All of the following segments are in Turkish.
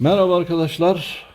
Merhaba arkadaşlar.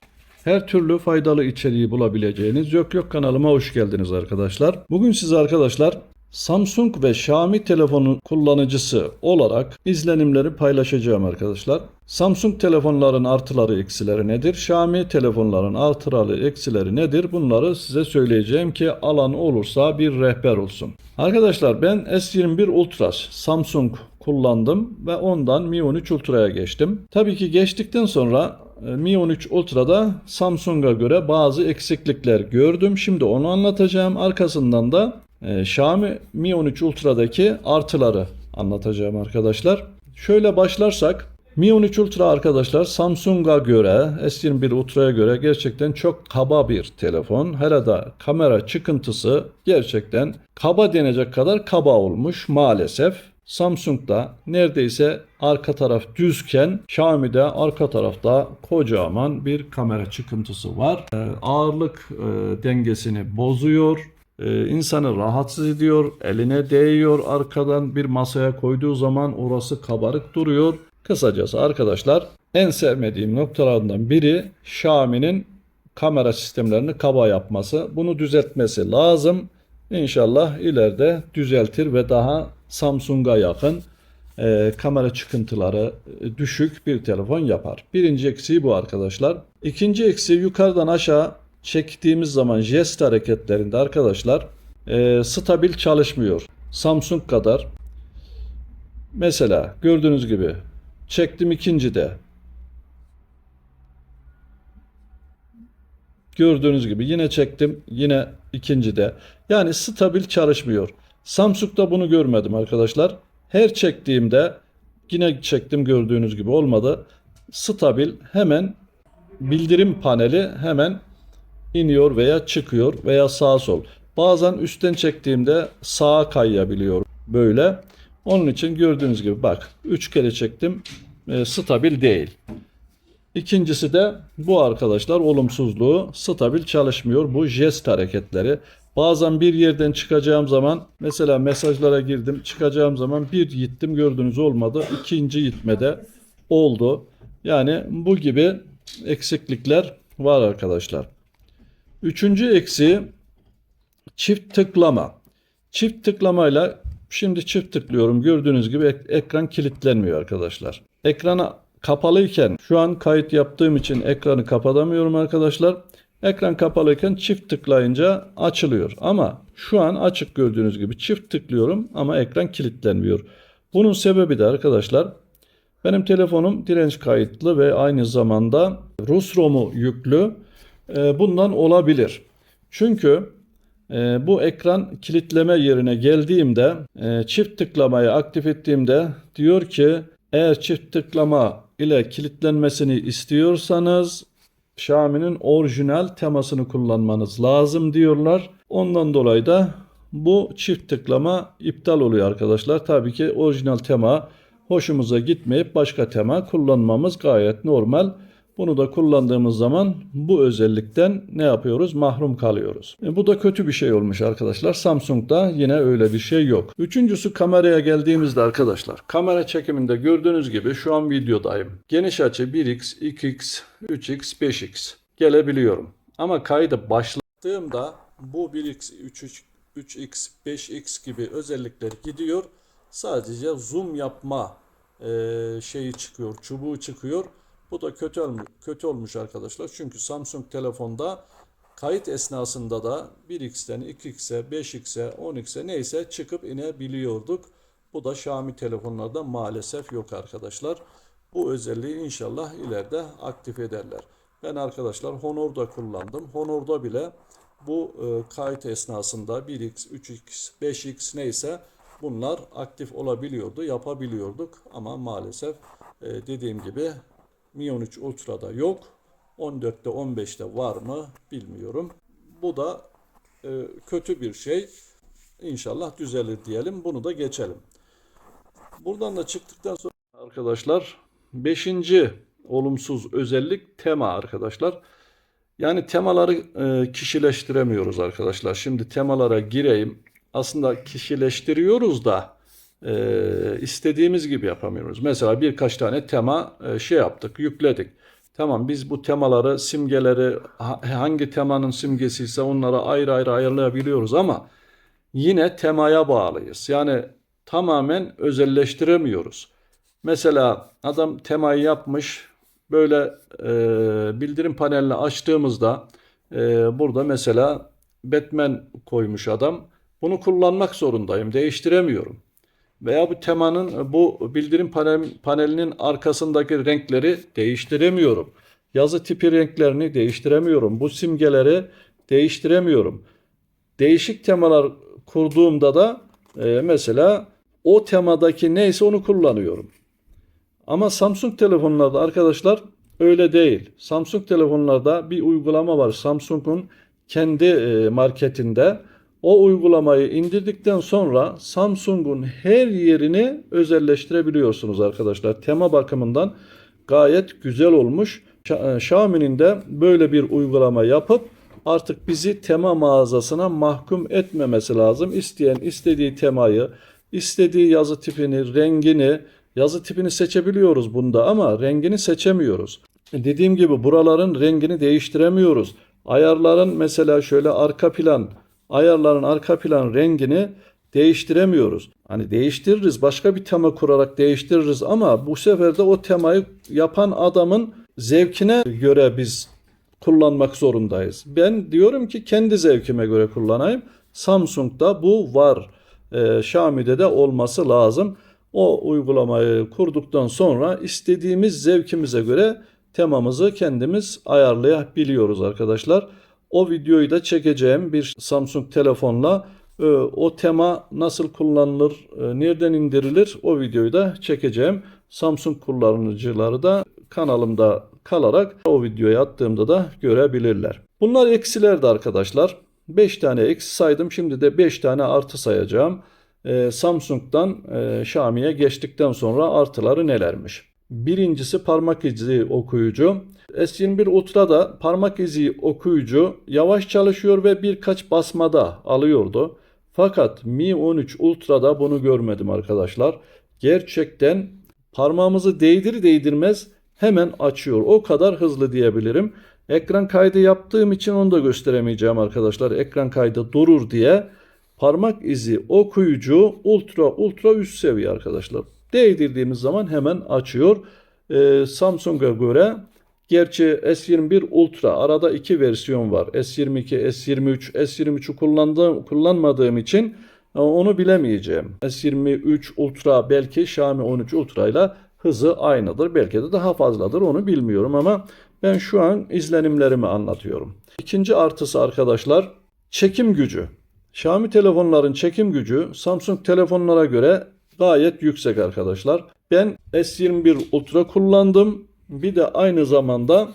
Her türlü faydalı içeriği bulabileceğiniz Yok Yok kanalıma hoş geldiniz arkadaşlar. Bugün size arkadaşlar Samsung ve Xiaomi telefonu kullanıcısı olarak izlenimleri paylaşacağım arkadaşlar. Samsung telefonların artıları eksileri nedir? Xiaomi telefonların artıları eksileri nedir? Bunları size söyleyeceğim ki alan olursa bir rehber olsun. Arkadaşlar ben S21 Ultra Samsung kullandım ve ondan Mi 13 Ultra'ya geçtim. Tabii ki geçtikten sonra e, Mi 13 Ultra'da Samsung'a göre bazı eksiklikler gördüm. Şimdi onu anlatacağım. Arkasından da e, Xiaomi Mi 13 Ultra'daki artıları anlatacağım arkadaşlar. Şöyle başlarsak Mi 13 Ultra arkadaşlar Samsung'a göre S21 Ultra'ya göre gerçekten çok kaba bir telefon. Hele de kamera çıkıntısı gerçekten kaba denecek kadar kaba olmuş maalesef. Samsung'da neredeyse arka taraf düzken Xiaomi'de arka tarafta kocaman bir kamera çıkıntısı var. Ee, ağırlık e, dengesini bozuyor. Ee, insanı rahatsız ediyor. Eline değiyor arkadan bir masaya koyduğu zaman orası kabarık duruyor. Kısacası arkadaşlar en sevmediğim noktalardan biri Xiaomi'nin kamera sistemlerini kaba yapması. Bunu düzeltmesi lazım. İnşallah ileride düzeltir ve daha Samsung'a yakın e, kamera çıkıntıları e, düşük bir telefon yapar. Birinci eksiği bu arkadaşlar. İkinci eksiği yukarıdan aşağı çektiğimiz zaman jest hareketlerinde arkadaşlar e, stabil çalışmıyor. Samsung kadar. Mesela gördüğünüz gibi çektim ikincide. Gördüğünüz gibi yine çektim yine ikincide. Yani stabil çalışmıyor. Samsung'da bunu görmedim arkadaşlar. Her çektiğimde yine çektim gördüğünüz gibi olmadı. Stabil hemen bildirim paneli hemen iniyor veya çıkıyor veya sağa sol. Bazen üstten çektiğimde sağa kayabiliyor böyle. Onun için gördüğünüz gibi bak 3 kere çektim e, stabil değil. İkincisi de bu arkadaşlar olumsuzluğu stabil çalışmıyor bu jest hareketleri. Bazen bir yerden çıkacağım zaman mesela mesajlara girdim çıkacağım zaman bir gittim gördüğünüz olmadı. ikinci gitmede oldu. Yani bu gibi eksiklikler var arkadaşlar. Üçüncü eksiği çift tıklama. Çift tıklamayla şimdi çift tıklıyorum gördüğünüz gibi ek- ekran kilitlenmiyor arkadaşlar. Ekrana kapalıyken şu an kayıt yaptığım için ekranı kapatamıyorum arkadaşlar. Ekran kapalıyken çift tıklayınca açılıyor. Ama şu an açık gördüğünüz gibi çift tıklıyorum ama ekran kilitlenmiyor. Bunun sebebi de arkadaşlar benim telefonum direnç kayıtlı ve aynı zamanda Rus ROM'u yüklü. Ee, Bundan olabilir. Çünkü e, bu ekran kilitleme yerine geldiğimde e, çift tıklamayı aktif ettiğimde diyor ki eğer çift tıklama ile kilitlenmesini istiyorsanız Xiaomi'nin orijinal temasını kullanmanız lazım diyorlar. Ondan dolayı da bu çift tıklama iptal oluyor arkadaşlar. Tabii ki orijinal tema hoşumuza gitmeyip başka tema kullanmamız gayet normal. Bunu da kullandığımız zaman bu özellikten ne yapıyoruz? Mahrum kalıyoruz. E, bu da kötü bir şey olmuş arkadaşlar. Samsung'da yine öyle bir şey yok. Üçüncüsü kameraya geldiğimizde arkadaşlar. Kamera çekiminde gördüğünüz gibi şu an videodayım. Geniş açı 1x, 2x, 3x, 5x gelebiliyorum. Ama kaydı başlattığımda bu 1x, 3x, 3x, 5x gibi özellikler gidiyor. Sadece zoom yapma e, şeyi çıkıyor, çubuğu çıkıyor. Bu da kötü olmuş, kötü olmuş arkadaşlar. Çünkü Samsung telefonda kayıt esnasında da 1x'ten 2x'e, 5x'e, 10x'e neyse çıkıp inebiliyorduk. Bu da Xiaomi telefonlarda maalesef yok arkadaşlar. Bu özelliği inşallah ileride aktif ederler. Ben arkadaşlar Honor'da kullandım. Honor'da bile bu e, kayıt esnasında 1x, 3x, 5x neyse bunlar aktif olabiliyordu, yapabiliyorduk ama maalesef e, dediğim gibi Mi 13 Ultra'da yok. 14'te 15'te var mı bilmiyorum. Bu da e, kötü bir şey. İnşallah düzelir diyelim. Bunu da geçelim. Buradan da çıktıktan sonra arkadaşlar 5. olumsuz özellik tema arkadaşlar. Yani temaları e, kişileştiremiyoruz arkadaşlar. Şimdi temalara gireyim. Aslında kişileştiriyoruz da e, istediğimiz gibi yapamıyoruz. Mesela birkaç tane tema e, şey yaptık, yükledik. Tamam biz bu temaları, simgeleri ha- hangi temanın simgesi ise onları ayrı ayrı ayarlayabiliyoruz ama yine temaya bağlıyız. Yani tamamen özelleştiremiyoruz. Mesela adam temayı yapmış böyle e, bildirim panelini açtığımızda e, burada mesela Batman koymuş adam. Bunu kullanmak zorundayım, değiştiremiyorum. Veya bu temanın bu bildirim panel, panelinin arkasındaki renkleri değiştiremiyorum. Yazı tipi renklerini değiştiremiyorum. Bu simgeleri değiştiremiyorum. Değişik temalar kurduğumda da e, mesela o temadaki neyse onu kullanıyorum. Ama Samsung telefonlarda arkadaşlar öyle değil. Samsung telefonlarda bir uygulama var. Samsung'un kendi e, marketinde. O uygulamayı indirdikten sonra Samsung'un her yerini özelleştirebiliyorsunuz arkadaşlar. Tema bakımından gayet güzel olmuş. E, Xiaomi'nin de böyle bir uygulama yapıp artık bizi tema mağazasına mahkum etmemesi lazım. İsteyen istediği temayı, istediği yazı tipini, rengini, yazı tipini seçebiliyoruz bunda ama rengini seçemiyoruz. Dediğim gibi buraların rengini değiştiremiyoruz. Ayarların mesela şöyle arka plan, ayarların arka plan rengini değiştiremiyoruz. Hani değiştiririz, başka bir tema kurarak değiştiririz ama bu sefer de o temayı yapan adamın zevkine göre biz kullanmak zorundayız. Ben diyorum ki kendi zevkime göre kullanayım. Samsung'da bu var. Ee, Xiaomi'de de olması lazım. O uygulamayı kurduktan sonra istediğimiz zevkimize göre temamızı kendimiz ayarlayabiliyoruz arkadaşlar. O videoyu da çekeceğim bir Samsung telefonla e, o tema nasıl kullanılır, e, nereden indirilir o videoyu da çekeceğim. Samsung kullanıcıları da kanalımda kalarak o videoyu attığımda da görebilirler. Bunlar eksilerdi arkadaşlar. 5 tane eksi saydım. Şimdi de 5 tane artı sayacağım. Ee, Samsung'dan e, Xiaomi'ye geçtikten sonra artıları nelermiş? Birincisi parmak izi okuyucu. S21 Ultra'da parmak izi okuyucu yavaş çalışıyor ve birkaç basmada alıyordu. Fakat Mi 13 Ultra'da bunu görmedim arkadaşlar. Gerçekten parmağımızı değdir değdirmez hemen açıyor. O kadar hızlı diyebilirim. Ekran kaydı yaptığım için onu da gösteremeyeceğim arkadaşlar. Ekran kaydı durur diye. Parmak izi okuyucu ultra ultra üst seviye arkadaşlar. Değdirdiğimiz zaman hemen açıyor. Ee, Samsung'a göre gerçi S21 Ultra arada iki versiyon var. S22, S23, S23'ü kullandığım, kullanmadığım için e, onu bilemeyeceğim. S23 Ultra belki Xiaomi 13 Ultra ile hızı aynıdır. Belki de daha fazladır onu bilmiyorum ama ben şu an izlenimlerimi anlatıyorum. İkinci artısı arkadaşlar çekim gücü. Xiaomi telefonların çekim gücü Samsung telefonlara göre gayet yüksek arkadaşlar. Ben S21 Ultra kullandım. Bir de aynı zamanda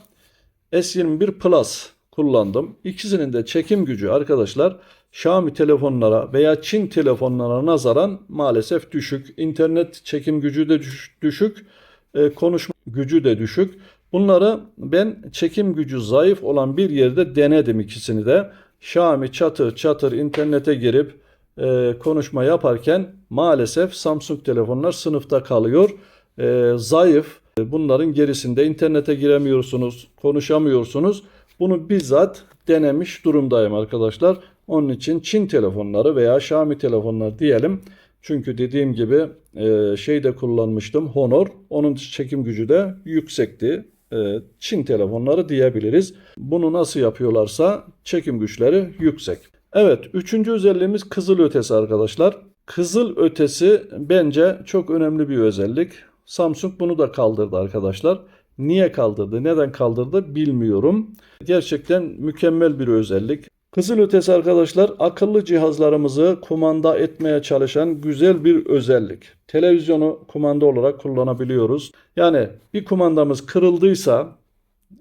S21 Plus kullandım. İkisinin de çekim gücü arkadaşlar Xiaomi telefonlara veya Çin telefonlara nazaran maalesef düşük. İnternet çekim gücü de düş- düşük. e, konuşma gücü de düşük. Bunları ben çekim gücü zayıf olan bir yerde denedim ikisini de. Xiaomi çatır çatır internete girip e, konuşma yaparken maalesef Samsung telefonlar sınıfta kalıyor. E, zayıf. Bunların gerisinde internete giremiyorsunuz, konuşamıyorsunuz. Bunu bizzat denemiş durumdayım arkadaşlar. Onun için Çin telefonları veya Xiaomi telefonlar diyelim. Çünkü dediğim gibi e, şey de kullanmıştım Honor. Onun çekim gücü de yüksekti. E, Çin telefonları diyebiliriz. Bunu nasıl yapıyorlarsa çekim güçleri yüksek. Evet, üçüncü özelliğimiz kızıl ötesi arkadaşlar. Kızıl ötesi bence çok önemli bir özellik. Samsung bunu da kaldırdı arkadaşlar. Niye kaldırdı, neden kaldırdı bilmiyorum. Gerçekten mükemmel bir özellik. Kızıl ötesi arkadaşlar akıllı cihazlarımızı kumanda etmeye çalışan güzel bir özellik. Televizyonu kumanda olarak kullanabiliyoruz. Yani bir kumandamız kırıldıysa,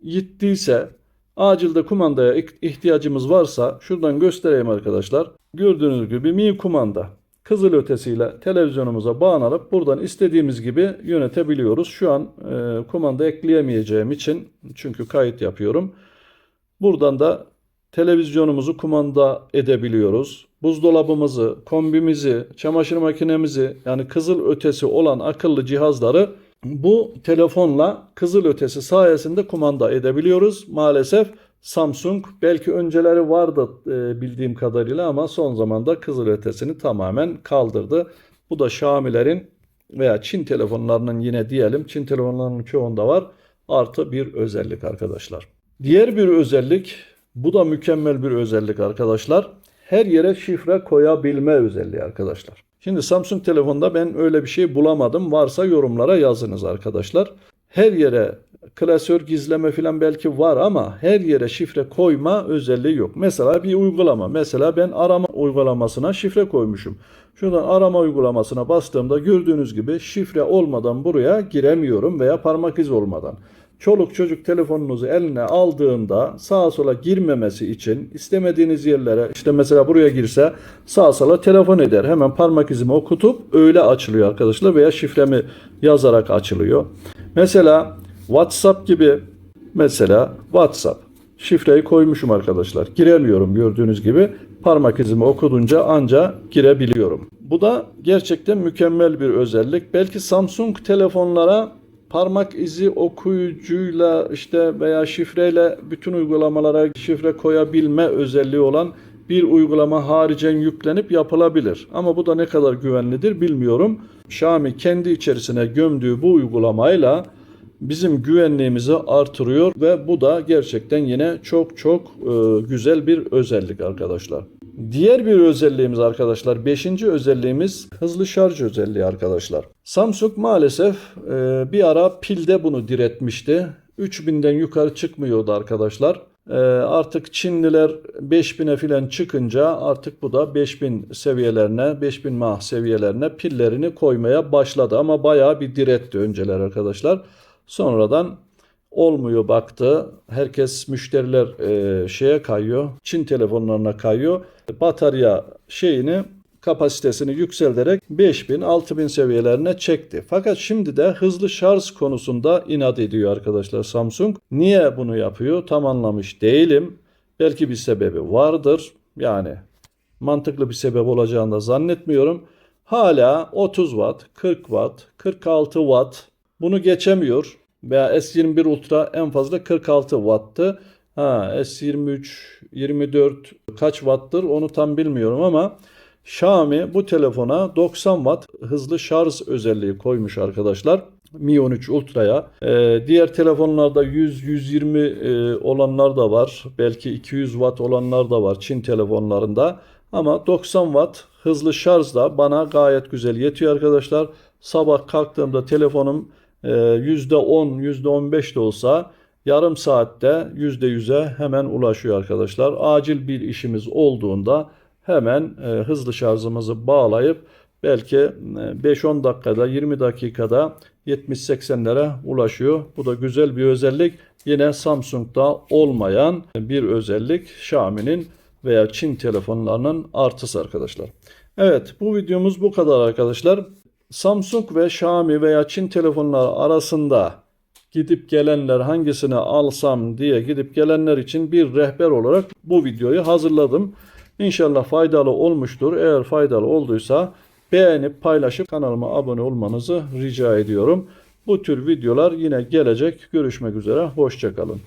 gittiyse, acilde kumandaya ihtiyacımız varsa şuradan göstereyim arkadaşlar. Gördüğünüz gibi mi kumanda. Kızıl ötesiyle televizyonumuza bağlanıp buradan istediğimiz gibi yönetebiliyoruz. Şu an e, kumanda ekleyemeyeceğim için çünkü kayıt yapıyorum. Buradan da televizyonumuzu kumanda edebiliyoruz. Buzdolabımızı, kombimizi, çamaşır makinemizi yani kızıl ötesi olan akıllı cihazları bu telefonla kızılötesi sayesinde kumanda edebiliyoruz. Maalesef Samsung belki önceleri vardı e, bildiğim kadarıyla ama son zamanda kızılötesini tamamen kaldırdı. Bu da Xiaomi'lerin veya Çin telefonlarının yine diyelim Çin telefonlarının çoğunda var. Artı bir özellik arkadaşlar. Diğer bir özellik bu da mükemmel bir özellik arkadaşlar. Her yere şifre koyabilme özelliği arkadaşlar. Şimdi Samsung telefonda ben öyle bir şey bulamadım. Varsa yorumlara yazınız arkadaşlar. Her yere klasör gizleme falan belki var ama her yere şifre koyma özelliği yok. Mesela bir uygulama. Mesela ben arama uygulamasına şifre koymuşum. Şuradan arama uygulamasına bastığımda gördüğünüz gibi şifre olmadan buraya giremiyorum veya parmak izi olmadan. Çoluk çocuk telefonunuzu eline aldığında sağa sola girmemesi için istemediğiniz yerlere işte mesela buraya girse sağa sola telefon eder. Hemen parmak izimi okutup öyle açılıyor arkadaşlar veya şifremi yazarak açılıyor. Mesela WhatsApp gibi mesela WhatsApp şifreyi koymuşum arkadaşlar. Giremiyorum gördüğünüz gibi parmak izimi okudunca anca girebiliyorum. Bu da gerçekten mükemmel bir özellik. Belki Samsung telefonlara parmak izi okuyucuyla işte veya şifreyle bütün uygulamalara şifre koyabilme özelliği olan bir uygulama haricen yüklenip yapılabilir. Ama bu da ne kadar güvenlidir bilmiyorum. Xiaomi kendi içerisine gömdüğü bu uygulamayla bizim güvenliğimizi artırıyor ve bu da gerçekten yine çok çok e, güzel bir özellik arkadaşlar. Diğer bir özelliğimiz arkadaşlar, beşinci özelliğimiz hızlı şarj özelliği arkadaşlar. Samsung maalesef e, bir ara pilde bunu diretmişti. 3000'den yukarı çıkmıyordu arkadaşlar. E, artık Çinliler 5000'e filan çıkınca artık bu da 5000 seviyelerine, 5000 mAh seviyelerine pillerini koymaya başladı. Ama bayağı bir diretti önceler arkadaşlar. Sonradan olmuyor baktı. Herkes müşteriler e, şeye kayıyor. Çin telefonlarına kayıyor. Batarya şeyini kapasitesini yükselterek 5000 6000 seviyelerine çekti. Fakat şimdi de hızlı şarj konusunda inat ediyor arkadaşlar Samsung. Niye bunu yapıyor? Tam anlamış değilim. Belki bir sebebi vardır. Yani mantıklı bir sebep olacağını da zannetmiyorum. Hala 30 watt, 40 watt, 46 watt bunu geçemiyor. Veya S21 Ultra en fazla 46 watt'tı. Ha, S23, 24 kaç watt'tır onu tam bilmiyorum ama Xiaomi bu telefona 90 watt hızlı şarj özelliği koymuş arkadaşlar. Mi 13 Ultra'ya. Ee, diğer telefonlarda 100-120 e, olanlar da var. Belki 200 watt olanlar da var Çin telefonlarında. Ama 90 watt hızlı şarj da bana gayet güzel yetiyor arkadaşlar. Sabah kalktığımda telefonum %10, %15 de olsa yarım saatte %100'e hemen ulaşıyor arkadaşlar. Acil bir işimiz olduğunda hemen e, hızlı şarjımızı bağlayıp belki e, 5-10 dakikada 20 dakikada 70-80'lere ulaşıyor. Bu da güzel bir özellik. Yine Samsung'da olmayan bir özellik Xiaomi'nin veya Çin telefonlarının artısı arkadaşlar. Evet bu videomuz bu kadar arkadaşlar. Samsung ve Xiaomi veya Çin telefonları arasında gidip gelenler hangisini alsam diye gidip gelenler için bir rehber olarak bu videoyu hazırladım. İnşallah faydalı olmuştur. Eğer faydalı olduysa beğenip paylaşıp kanalıma abone olmanızı rica ediyorum. Bu tür videolar yine gelecek. Görüşmek üzere. Hoşçakalın.